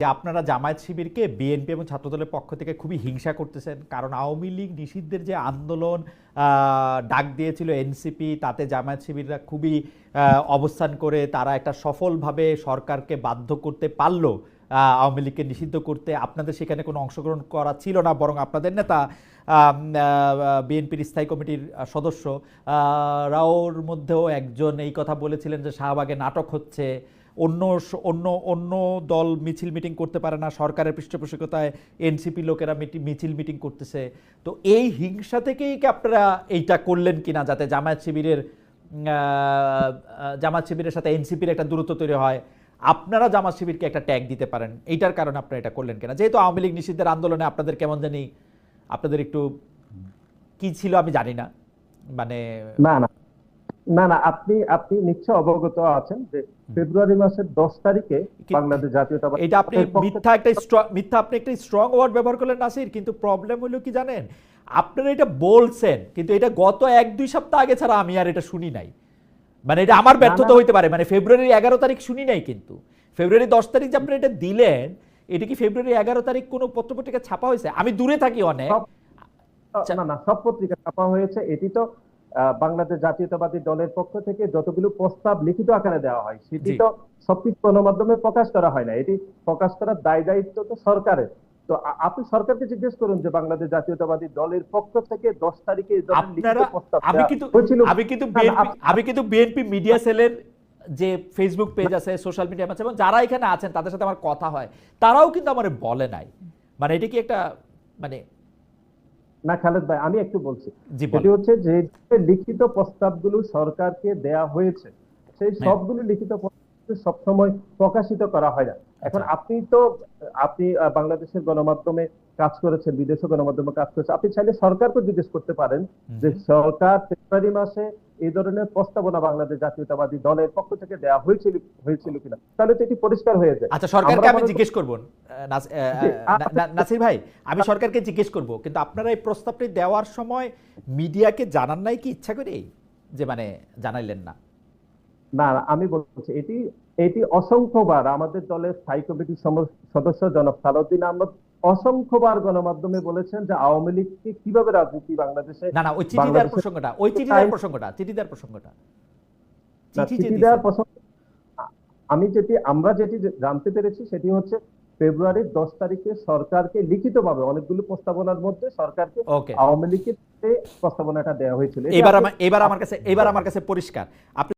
যে আপনারা জামায়াত শিবিরকে বিএনপি এবং ছাত্রদলের পক্ষ থেকে খুবই হিংসা করতেছেন। কারণ আওয়ামী লীগ নিষিদ্ধের যে আন্দোলন ডাক দিয়েছিল এনসিপি, তাতে জামায়াত শিবিররা খুবই অবস্থান করে তারা একটা সফলভাবে সরকারকে বাধ্য করতে পারল আওয়ামী লীগকে নিষিদ্ধ করতে। আপনাদের সেখানে কোনো অংশগ্রহণ করা ছিল না, বরং আপনাদের নেতা বিএনপির স্থায়ী কমিটির সদস্য রাওর মধ্যেও একজন এই কথা বলেছিলেন যে শাহবাগে নাটক হচ্ছে। অন্য অন্য অন্য দল মিছিল মিটিং করতে পারে না, সরকারের পৃষ্ঠপোষকতায় এনসিপি লোকেরা মিছিল মিটিং করতেছে। তো এই হিংসা থেকেই কি আপনারা এইটা করলেন কিনা, যাতে জামায়াত শিবিরের জামাত শিবিরের সাথে এনসিপির একটা দূরত্ব তৈরি হয়? আপনারা জামাত শিবিরকে একটা ট্যাগ দিতে পারেন। এইটার কারণে আপনারা এটা করলেন কিনা? যেহেতু আওয়ামী লীগ নিষিদ্ধের আন্দোলনে আপনাদের কেমন জানি, আপনাদের একটু কি ছিল আমি জানি না। মানে না না। না না আপনি আপনি নিশ্চয় অবগত আছেন যে ফেব্রুয়ারি মাসের দশ তারিখে বাংলাদেশ জাতীয়তাবাদী এটা আপনি মিথ্যা একটা মিথ্যা আপনি একটা স্ট্রং ওয়ার্ড ব্যবহার করলেন নাসির কিন্তু প্রবলেম হলো কি জানেন? আপনারা এটা বলছেন কিন্তু এটা গত এক দুই সপ্তাহ আগে ছাড়া আমি আর এটা শুনি নাই। মানে এটা আমার ব্যর্থতা হইতে পারে মানে ফেব্রুয়ারি এগারো তারিখ শুনি নাই কিন্তু। ফেব্রুয়ারি দশ তারিখ যে আপনি এটা দিলেন এটা কি ফেব্রুয়ারি এগারো তারিখ কোনো পত্রপত্রিকা ছাপা হয়েছে? আমি দূরে থাকি অনেক। আচ্ছা। না না সব পত্রিকা ছাপা হয়েছে এটি তো বাংলাদেশ জাতীয়তাবাদী দলের পক্ষ থেকে যতগুলো প্রস্তাব লিখিত আকারে দেওয়া হয় সেটি তো সবকিছু গণমাধ্যমে প্রকাশ করা হয় না। এটি প্রকাশ করার দায় দায়িত্ব তো সরকারের। তো আপনি সরকারকে জিজ্ঞেস করুন যে বাংলাদেশ জাতীয়তাবাদী দলের পক্ষ থেকে দশ তারিখে এই ধরনের লিখিত প্রস্তাব আমি কিন্তু আমি কিন্তু আমি কিন্তু বিএনপি মিডিয়া সেলের যে ফেসবুক পেজ আছে সোশ্যাল মিডিয়া আছে এবং যারা এখানে আছেন তাদের সাথে আমার কথা হয় তারাও কিন্তু আমার বলে নাই। মানে এটা কি একটা মানে না খালেদ ভাই আমি একটু বলছি। সেটি হচ্ছে যে লিখিত প্রস্তাবগুলো সরকারকে দেয়া হয়েছে সেই হ্যাঁ। সবগুলো লিখিত প্রস্তাব সবসময় প্রকাশিত করা হয় না। এখন আচ্ছা। আপনি তো আপনি বাংলাদেশের গণমাধ্যমে কাজ করেছেন বিদেশে গণমাধ্যমে কাজ করেছেন আপনি চাইলে সরকারকে জিজ্ঞেস করতে পারেন যে সরকার ফেব্রুয়ারি মাসে এই ধরনের প্রস্তাবনা বাংলাদেশ জাতীয়তাবাদী দলের পক্ষ থেকে দেওয়া হয়েছিল হয়েছিল কিনা তাহলে তো এটি পরিষ্কার হয়ে যায়। আচ্ছা সরকারকে আমি জিজ্ঞেস করব নাসির ভাই আমি সরকারকে জিজ্ঞেস করব কিন্তু আপনারা এই প্রস্তাবটি দেওয়ার সময় মিডিয়াকে জানান নাই কি ইচ্ছা করে যে মানে জানাইলেন না। না আমি বলছি এটি এটি অসংখ্যবার আমাদের দলের স্থায়ী কমিটির সদস্য জনাব সালাউদ্দিন আহমদ অসংখ্যবার গণমাধ্যমে বলেছেন যে আওয়ামী লীগকে কীভাবে রাজনীতি বাংলাদেশে না না ওই চিঠি দেওয়ার বাংলাদেশের- প্রসঙ্গটা ওই চিঠি দেওয়ার টাইম- প্রসঙ্গটা চিঠি দেওয়ার প্রসঙ্গটা। না, চিঠি যে চিঠি দিছেন। দেওয়ার প্রসঙ্গ আমি যেটি আমরা যেটি জানতে পেরেছি সেটি হচ্ছে ফেব্রুয়ারির দশ তারিখে সরকারকে লিখিতভাবে অনেকগুলো প্রস্তাবনার মধ্যে সরকারকে আওয়ামী লীগের প্রস্তাবনাটা দেওয়া হয়েছিল। এবার আমার এবার আমার কাছে এবার আমার কাছে পরিষ্কার। আপনি